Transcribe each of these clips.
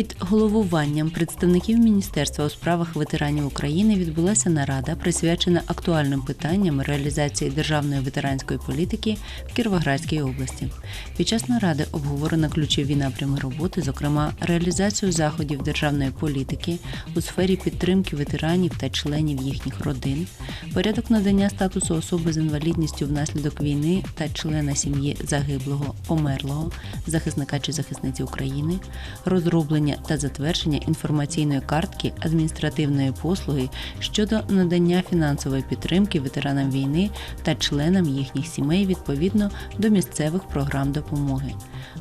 Під головуванням представників Міністерства у справах ветеранів України відбулася нарада, присвячена актуальним питанням реалізації державної ветеранської політики в Кіровоградській області. Під час наради обговорено ключові напрями роботи, зокрема реалізацію заходів державної політики у сфері підтримки ветеранів та членів їхніх родин, порядок надання статусу особи з інвалідністю внаслідок війни та члена сім'ї загиблого, померлого, захисника чи захисниці України, розроблення та затвердження інформаційної картки адміністративної послуги щодо надання фінансової підтримки ветеранам війни та членам їхніх сімей відповідно до місцевих програм допомоги.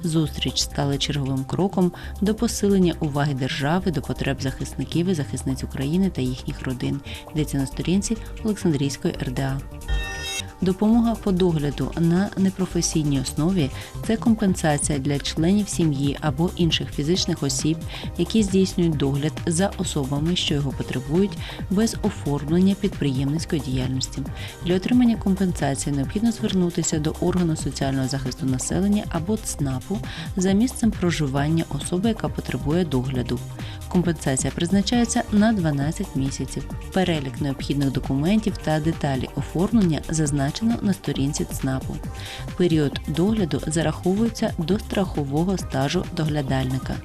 Зустріч стала черговим кроком до посилення уваги держави до потреб захисників і захисниць України та їхніх родин. Йдеться на сторінці Олександрійської РДА. Допомога по догляду на непрофесійній основі це компенсація для членів сім'ї або інших фізичних осіб, які здійснюють догляд за особами, що його потребують, без оформлення підприємницької діяльності. Для отримання компенсації необхідно звернутися до органу соціального захисту населення або ЦНАПу за місцем проживання особи, яка потребує догляду. Компенсація призначається на 12 місяців. Перелік необхідних документів та деталі оформлення зазначено на сторінці ЦНАПу. Період догляду зараховується до страхового стажу доглядальника.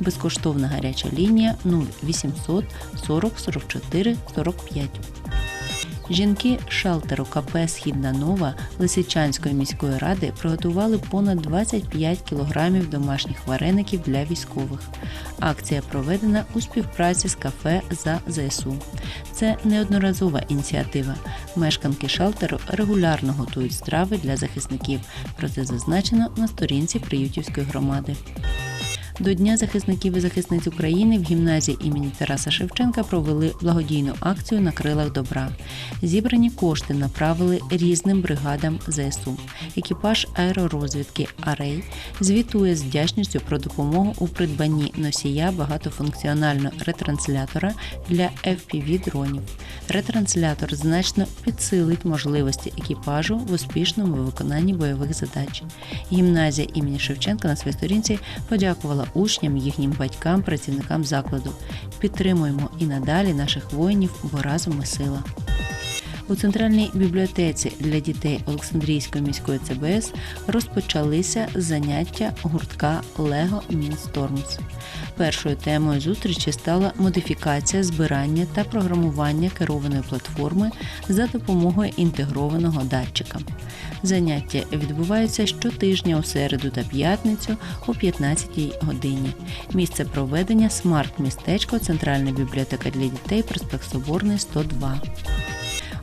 Безкоштовна гаряча лінія 0800 40 44 45. Жінки шелтеру КП Східна Нова Лисичанської міської ради приготували понад 25 кілограмів домашніх вареників для військових. Акція проведена у співпраці з кафе за ЗСУ. Це неодноразова ініціатива. Мешканки шелтеру регулярно готують страви для захисників. Про це зазначено на сторінці Приютівської громади. До Дня захисників і захисниць України в гімназії імені Тараса Шевченка провели благодійну акцію на крилах добра. Зібрані кошти направили різним бригадам ЗСУ. Екіпаж аеророзвідки Арей звітує з вдячністю про допомогу у придбанні носія багатофункціонального ретранслятора для fpv дронів. Ретранслятор значно підсилить можливості екіпажу в успішному виконанні бойових задач. Гімназія імені Шевченка на своїй сторінці подякувала учням, їхнім батькам, працівникам закладу. Підтримуємо і надалі наших воїнів, бо разом ми сила. У центральній бібліотеці для дітей Олександрійської міської ЦБС розпочалися заняття гуртка Лего Мінстормс. Першою темою зустрічі стала модифікація збирання та програмування керованої платформи за допомогою інтегрованого датчика. Заняття відбуваються щотижня у середу та п'ятницю о 15 годині. Місце проведення смарт-містечко Центральна бібліотека для дітей проспект Соборний 102.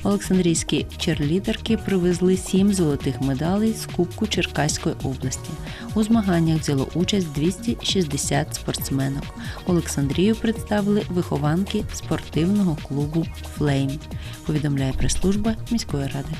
Олександрійські черлідерки привезли сім золотих медалей з Кубку Черкаської області. У змаганнях взяло участь 260 спортсменок. Олександрію представили вихованки спортивного клубу Флейм. Повідомляє прес-служба міської ради.